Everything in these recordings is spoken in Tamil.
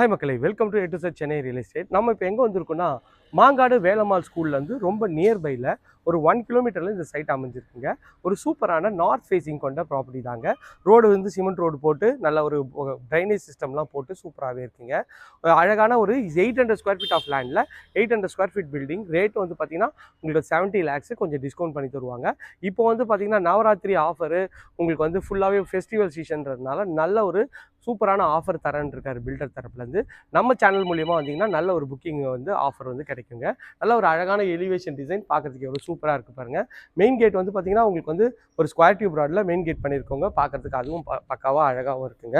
ஹாய் மக்களை வெல்கம் டு எட்டு சார் சென்னை ரியல் எஸ்டேட் நம்ம இப்போ எங்கே வந்திருக்கோம்னா மாங்காடு வேலம்மாள் ஸ்கூல்லேருந்து ரொம்ப நியர்பையில் ஒரு ஒன் கிலோமீட்டரில் இந்த சைட் அமைஞ்சிருக்குங்க. ஒரு சூப்பரான நார்த் ஃபேஸிங் கொண்ட ப்ராப்பர்ட்டி தாங்க. ரோடு வந்து சிமெண்ட் ரோடு போட்டு நல்ல ஒரு ட்ரைனேஜ் சிஸ்டம்லாம் போட்டு சூப்பராகவே இருக்குங்க. அழகான ஒரு eight hundred square feet of லேண்டில் eight hundred square feet building rate வந்து பார்த்தீங்கன்னா உங்களுக்கு செவன்ட்டி லேக்ஸு கொஞ்சம் டிஸ்கவுண்ட் பண்ணி தருவாங்க. இப்போ வந்து பார்த்தீங்கன்னா நவராத்திரி ஆஃபரு உங்களுக்கு வந்து ஃபுல்லாகவே ஃபெஸ்டிவல் சீசன்றதுனால நல்ல ஒரு சூப்பரான ஆஃபர் தரேன் இருக்கார் பில்டர் தரப்புலேருந்து. நம்ம சேனல் மூலியமாக வந்தீங்கன்னா நல்ல ஒரு புக்கிங் வந்து ஆஃபர் வந்து கிடைக்குங்க. நல்ல ஒரு அழகான எலிவேஷன் டிசைன் பார்க்கறதுக்கு எவ்வளோ சூப்பராக இருக்குது பாருங்கள் மெயின் கேட் வந்து பார்த்தீங்கன்னா உங்களுக்கு வந்து ஒரு ஸ்கொயர் டியூப் ராடில் மெயின் கேட் பண்ணியிருக்கோங்க பார்க்குறதுக்கு அதுவும் ப பக்காவாக அழகாகவும் இருக்குங்க.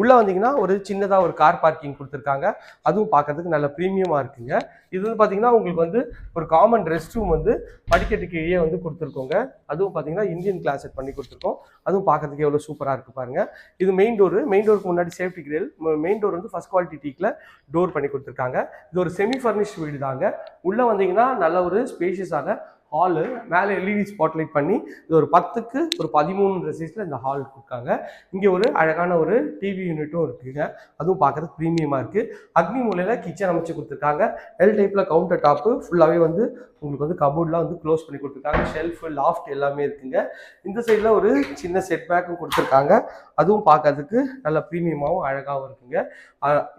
உள்ளே வந்தீங்கன்னா ஒரு சின்னதாக ஒரு கார் பார்க்கிங் கொடுத்துருக்காங்க. அதுவும் பார்க்கறதுக்கு நல்ல ப்ரீமியமாக இருக்குங்க. இது வந்து பார்த்தீங்கன்னா உங்களுக்கு வந்து ஒரு காமன் ரெஸ்ட் ரூம் வந்து படிக்கட்டுக்கு கீழே வந்து கொடுத்துருக்கோங்க. அதுவும் பார்த்தீங்கன்னா இந்தியன் கிளாஸட் பண்ணி கொடுத்துருக்கோம். அதுவும் பார்க்கறதுக்கு எவ்வளோ சூப்பராக இருக்குது பாருங்க. இது மெயின் டோர் மெயின் டோர் டோருக்கு முன்னாடி சேஃப்டி கிரில் மெயின் டோர் வந்து ஃபர்ஸ்ட் குவாலிட்டி டீக்கில் டோர் பண்ணி கொடுத்துருக்காங்க. இது ஒரு செமி ஃபர்னிஷ்ட் வீடு தாங்க உள்ளே வந்தீங்கன்னா நல்ல ஒரு ஸ்பேஷியஸான ஹாலு மேலே எல்இடி ஸ்பாட்லைட் பண்ணி இது ஒரு பத்துக்கு ஒரு பதிமூணு சைஸில் இந்த ஹால் கொடுக்காங்க. இங்கே ஒரு அழகான ஒரு டிவி யூனிட்டும் இருக்குங்க. அதுவும் பார்க்கறதுக்கு ப்ரீமியமாக இருக்குது அக்னி மூலையில் கிச்சன் அமைச்சு கொடுத்துருக்காங்க. எல் டைப்பில் கவுண்டர் டாப்பு ஃபுல்லாகவே வந்து உங்களுக்கு வந்து கபோர்ட்லாம் வந்து க்ளோஸ் பண்ணி கொடுத்துருக்காங்க. ஷெல்ஃபு லாஃப்ட் எல்லாமே இருக்குங்க. இந்த சைடில் ஒரு சின்ன செட் பேக்கும் கொடுத்துருக்காங்க. அதுவும் பார்க்கறதுக்கு நல்ல ப்ரீமியமாகவும் அழகாகவும் இருக்குங்க.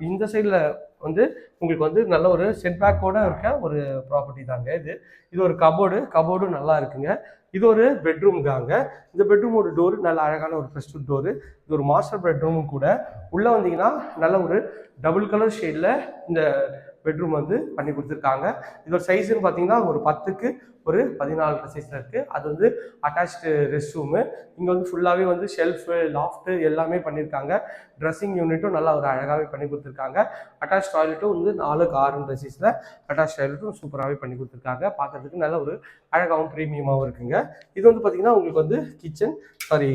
இந்த சைடில் வந்து உங்களுக்கு வந்து நல்ல ஒரு செட்பேக்கோடு இருக்க ஒரு ப்ராப்பர்ட்டி தாங்க இது. இது ஒரு கபோர்டு கபோர்டும் நல்லா இருக்குங்க. இது ஒரு பெட்ரூம் தாங்க. இந்த பெட்ரூமோட டோர் நல்ல அழகான ஒரு ஃபெஸ்ட் டோரு இது ஒரு மாஸ்டர் பெட்ரூமும் கூட. உள்ளே வந்தீங்கன்னா நல்ல ஒரு டபுள் கலர் ஷேடில் இந்த பெட்ரூம் வந்து பண்ணி கொடுத்துருக்காங்க. இதோட சைஸ்ன்னு பார்த்தீங்கன்னா ஒரு பத்துக்கு ஒரு பதினாலு சைஸில் இருக்குது அது வந்து அட்டாச்டு ரெஸ்ட் ரூமு இங்கே வந்து ஃபுல்லாகவே வந்து ஷெல்ஃபு லாஃப்ட்டு எல்லாமே பண்ணியிருக்காங்க ட்ரெஸ்ஸிங் யூனிட்டும் நல்லா ஒரு அழகாகவே பண்ணி கொடுத்துருக்காங்க. அட்டாச் டாய்லெட்டும் வந்து நாலுக்கு ஆறுன்ற சைஸில் அட்டாச் டாய்லெட்டும் சூப்பராகவே பண்ணி கொடுத்துருக்காங்க. பார்க்கறதுக்கு நல்ல ஒரு அழகாகவும் ப்ரீமியமாகவும் இருக்குங்க. இது வந்து பார்த்தீங்கன்னா உங்களுக்கு வந்து கிச்சன் சாரி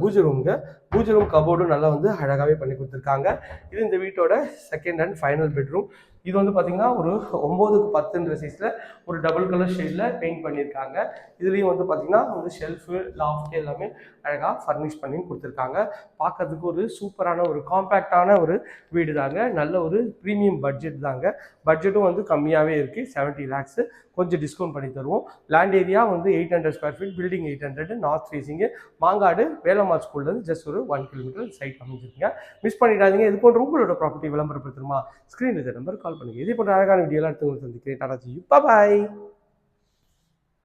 பூஜை ரூமுங்க பூஜை ரூம் கபோர்டும் நல்லா வந்து அழகாகவே பண்ணி கொடுத்துருக்காங்க. இது இந்த வீட்டோட செகண்ட் அண்ட் ஃபைனல் பெட்ரூம் இது வந்து பார்த்தீங்கன்னா ஒரு ஒம்போதுக்கு பத்துன்ற சைஸில் ஒரு டபுள் கலர் ஷேடில் பெயிண்ட் பண்ணியிருக்காங்க. இதுலேயும் வந்து பார்த்திங்கன்னா வந்து ஷெல்ஃபு லாஃப்ட் எல்லாமே அழகாக ஃபர்னிஷ் பண்ணி கொடுத்துருக்காங்க. பார்க்கறதுக்கு ஒரு சூப்பரான ஒரு காம்பேக்டான ஒரு வீடு தாங்க நல்ல ஒரு ப்ரீமியம் பட்ஜெட் தாங்க. பட்ஜெட்டும் வந்து கம்மியாகவே இருக்குது செவன்ட்டி லேக்ஸு கொஞ்சம் டிஸ்கவுண்ட் பண்ணி தருவோம். லேண்ட் ஏரியா வந்து eight hundred square feet building eight hundred north facing Mangadu Velammal ஸ்கூல்லேருந்து ஜஸ்ட் ஒரு ஒன் கிலோமீட்டர் சைட் அமைஞ்சிருக்கீங்க. மிஸ் பண்ணிடாதீங்க. இது போன்ற உங்களோட ப்ராப்பர்ட்டி விளம்பரப்படுத்தணுமா? ஸ்க்ரீன் நம்பர் கால் பண்ணுங்க. இதே போன்ற அழகான வீடியோலாம் எடுத்து உங்களுக்கு வந்து டாடா ஜி பாய்